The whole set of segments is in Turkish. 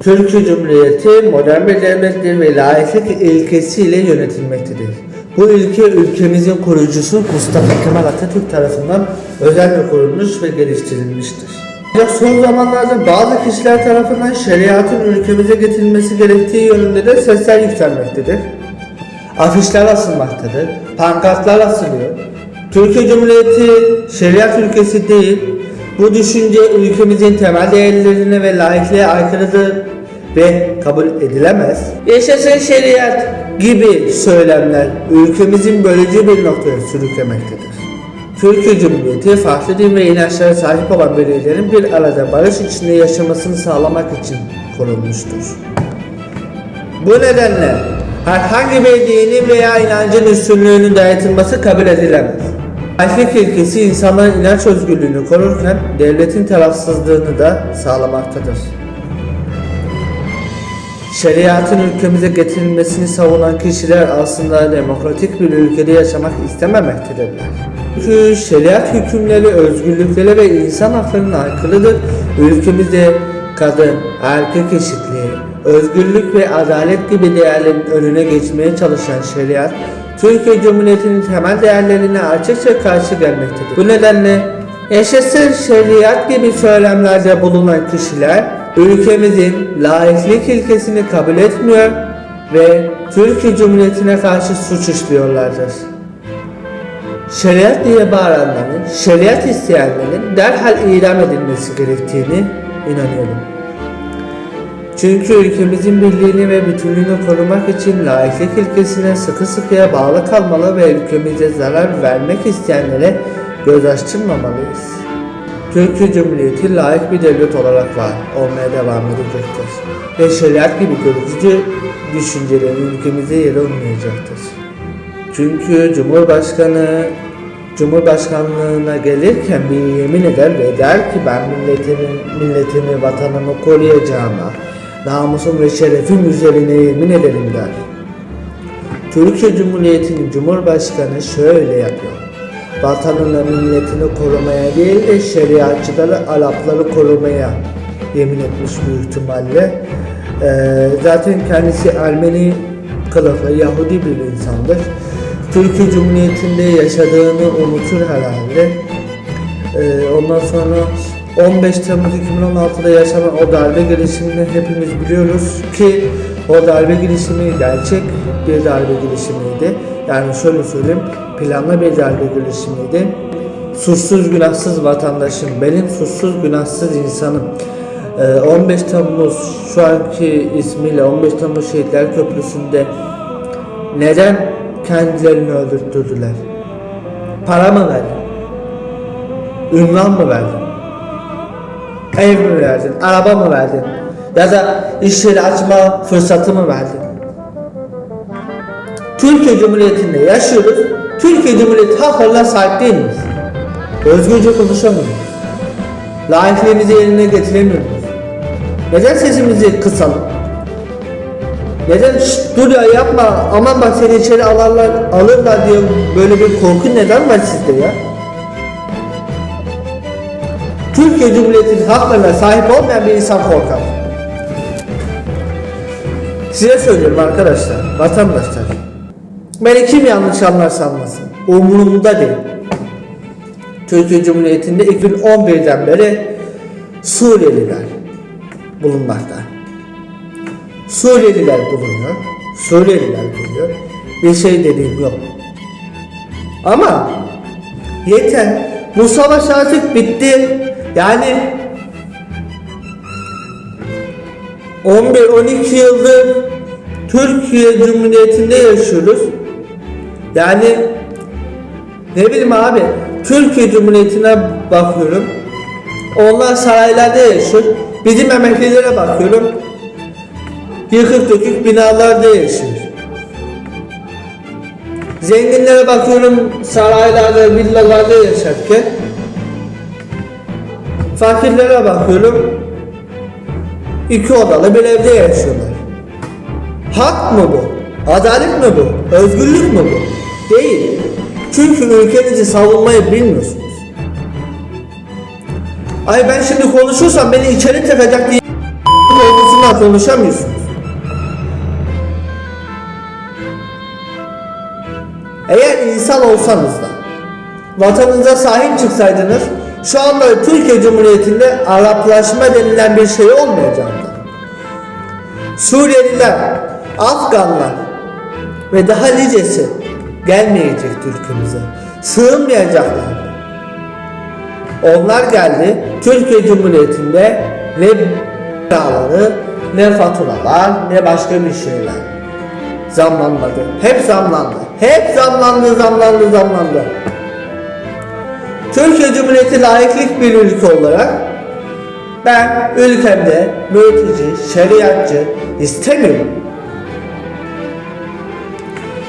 Türkiye Cumhuriyeti modern bir devlettir ve layıklık ilkesiyle yönetilmektedir. Bu ilke ülkemizin kurucusu Mustafa Kemal Atatürk tarafından özenle kurulmuş ve geliştirilmiştir. Ancak son zamanlarda bazı kişiler tarafından şeriatın ülkemize getirilmesi gerektiği yönünde de sesler yükselmektedir. Afişler asılmaktadır, pankartlar asılıyor. Türkiye Cumhuriyeti şeriat ülkesi değil, bu düşünce ülkemizin temel değerlerine ve laikliğe aykırıdır ve kabul edilemez. Yaşasın şeriat gibi söylemler ülkemizin bölücü bir noktaya sürüklemektedir. Türkiye Cumhuriyeti farklı din ve inançlara sahip olan bireylerin bir arada barış içinde yaşamasını sağlamak için kurulmuştur. Bu nedenle herhangi bir dinin veya inancın üstünlüğünün dayatılması kabul edilemez. Layıklık ilkesi insanların inanç özgürlüğünü korurken devletin tarafsızlığını da sağlamaktadır. Şeriatın ülkemize getirilmesini savunan kişiler aslında demokratik bir ülkede yaşamak istememektedirler. Çünkü şeriat hükümleri özgürlüklere ve insan haklarına aykırıdır. Ülkemizde kadın, erkek eşitliği, özgürlük ve adalet gibi değerlerin önüne geçmeye çalışan şeriat, Türkiye Cumhuriyeti'nin temel değerlerine açıkça karşı gelmektedir. Bu nedenle yaşasın şeriat gibi söylemlerde bulunan kişiler, ülkemizin laiklik ilkesini kabul etmiyor ve Türkiye Cumhuriyeti'ne karşı suç işliyorlardır. Şeriat diye bağıranların, şeriat isteyenlerin derhal idam edilmesi gerektiğini inanıyorum. Çünkü ülkemizin birliğini ve bütünlüğünü korumak için laiklik ilkesine sıkı sıkıya bağlı kalmalı ve ülkemize zarar vermek isteyenlere göz açtırmamalıyız. Türkiye Cumhuriyeti layık bir devlet olarak var, olmaya devam edecektir. Ve şeriat gibi görücü düşüncelerin ülkemize yeri olmayacaktır. Çünkü Cumhurbaşkanı Cumhurbaşkanlığına gelirken bir yemin eder ve der ki ben milletimi, milletimi, vatanımı koruyacağıma, namusum ve şerefim üzerine yemin ederim der. Türkiye Cumhuriyeti'nin Cumhurbaşkanı şöyle yapıyor. Vatanını, milletini korumaya değil de şeriatçıları, Arapları korumaya yemin etmiş büyük ihtimalle. Ee, zaten kendisi Ermeni kılıklı Yahudi bir insandır. Türkiye Cumhuriyeti'nde yaşadığını unutur herhalde. Ee, ondan sonra 15 Temmuz 2016'da yaşanan o darbe girişimini hepimiz biliyoruz ki o darbe girişimi gerçek bir darbe girişimiydi. Yani şöyle söyleyeyim planlı bir darbe girişimiydi. Suçsuz günahsız vatandaşım, benim suçsuz günahsız insanım. Ee, 15 Temmuz şu anki ismiyle 15 Temmuz Şehitler Köprüsü'nde neden kendilerini öldürttürdüler? Para mı verdin? Ünvan mı verdin? Ev mi verdin? Araba mı verdin? Ya da iş yeri açma fırsatı mı verdin? Türkiye Cumhuriyeti'nde yaşıyoruz. Türkiye Cumhuriyeti haklarına sahip değil miyiz? Özgürce konuşamıyoruz. Layıklığımızı yerine getiremiyoruz. Neden sesimizi kısalım? Neden "Şşt, dur ya yapma aman bak seni içeri alırlar, alırlar diye böyle bir korku neden var sizde ya? Türkiye Cumhuriyeti'nin haklarına sahip olmayan bir insan korkar. Size söylüyorum arkadaşlar, vatandaşlar. Beni kim yanlış anlarsa anlasın. Umurumda değil. Türkiye Cumhuriyeti'nde 2011'den beri Suriyeliler bulunmakta. Suriyeliler bulunuyor. Suriyeliler bulunuyor. Bir şey dediğim yok. Ama yeter. Bu savaş artık bitti. Yani 11-12 yıldır Türkiye Cumhuriyeti'nde yaşıyoruz. Yani ne bileyim abi Türkiye Cumhuriyeti'ne bakıyorum. Onlar saraylarda yaşıyor. Bizim emeklilere bakıyorum. Yıkık dökük binalarda yaşıyor. Zenginlere bakıyorum saraylarda, villalarda yaşarken. Fakirlere bakıyorum iki odalı bir evde yaşıyorlar. Hak mı bu? Adalet mi bu? Özgürlük mü bu? Değil. Çünkü ülkenizi savunmayı bilmiyorsunuz. Ay ben şimdi konuşursam beni içeri tıkacak diye korkusundan konuşamıyorsunuz. Eğer insan olsanız da vatanınıza sahip çıksaydınız şu anda Türkiye Cumhuriyeti'nde Araplaşma denilen bir şey olmayacaktı. Suriyeliler, Afganlar ve daha nicesi gelmeyecekti ülkemize. Sığınmayacaklardı. Onlar geldi Türkiye Cumhuriyeti'nde ne kiraları, ne faturalar, ne başka bir şeyler. Zamlanmadı. Hep zamlandı. Hep zamlandı, zamlandı, zamlandı. Türkiye Cumhuriyeti layıklık bir ülke olarak ben ülkemde mülteci, şeriatçı istemiyorum.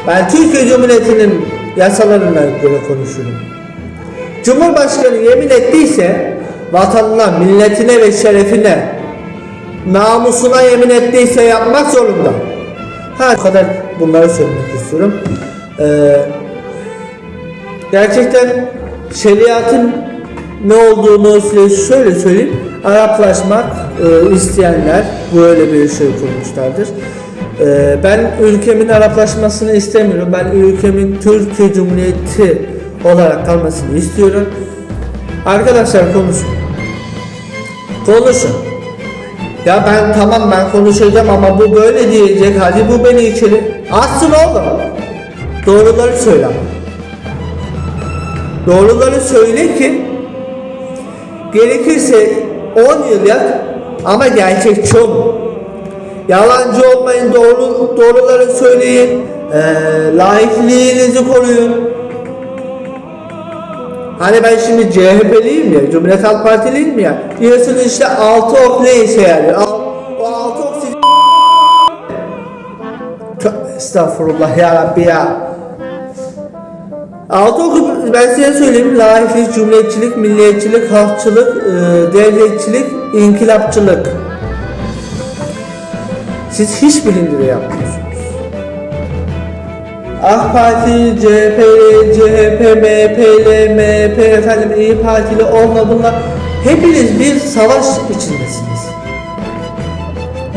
Ben Türkiye Cumhuriyeti'nin yasalarına göre konuşurum. Cumhurbaşkanı yemin ettiyse vatanına, milletine ve şerefine, namusuna yemin ettiyse yapmak zorunda. Ha bu kadar bunları söylemek istiyorum. Ee, gerçekten şeriatın ne olduğunu size şöyle söyleyeyim. Araplaşmak e, isteyenler böyle bir şey kurmuşlardır. E, ben ülkemin Araplaşmasını istemiyorum. Ben ülkemin Türkiye Cumhuriyeti olarak kalmasını istiyorum. Arkadaşlar konuşun. Konuşun. Ya ben tamam ben konuşacağım ama bu böyle diyecek. Hadi bu beni içeri. Atsın oğlum. Doğruları söyle. Doğruları söyle ki gerekirse 10 yıl yat ama gerçekçi olun. Yalancı olmayın, doğru doğruları söyleyin. Ee, laikliğinizi koruyun. Hani ben şimdi CHP'liyim ya, Cumhuriyet Halk Partiliyim ya. Diyorsunuz işte altı ok ne işe? Al, o altı ok sizi... Estağfurullah ya Rabbi ya. Altı oku ben size söyleyeyim. Laiklik, cumhuriyetçilik, milliyetçilik, halkçılık, e, devletçilik, inkılapçılık. Siz hiçbirini yapmıyorsunuz. AK Parti, CHP'li, CHP, MHP'li, MHP, efendim İyi Partili, onunla bunlar hepiniz bir savaş içindesiniz.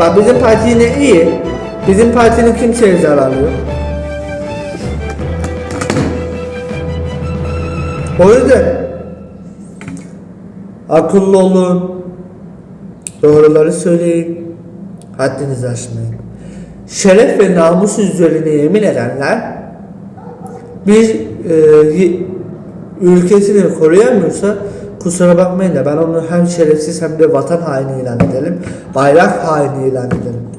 Bak bizim parti yine iyi. Bizim partinin kimseye zararı yok. O yüzden akıllı olun, doğruları söyleyin, haddinizi aşmayın. Şeref ve namus üzerine yemin edenler bir e, ülkesini koruyamıyorsa kusura bakmayın da ben onu hem şerefsiz hem de vatan haini ilan ederim, bayrak haini ilan ederim.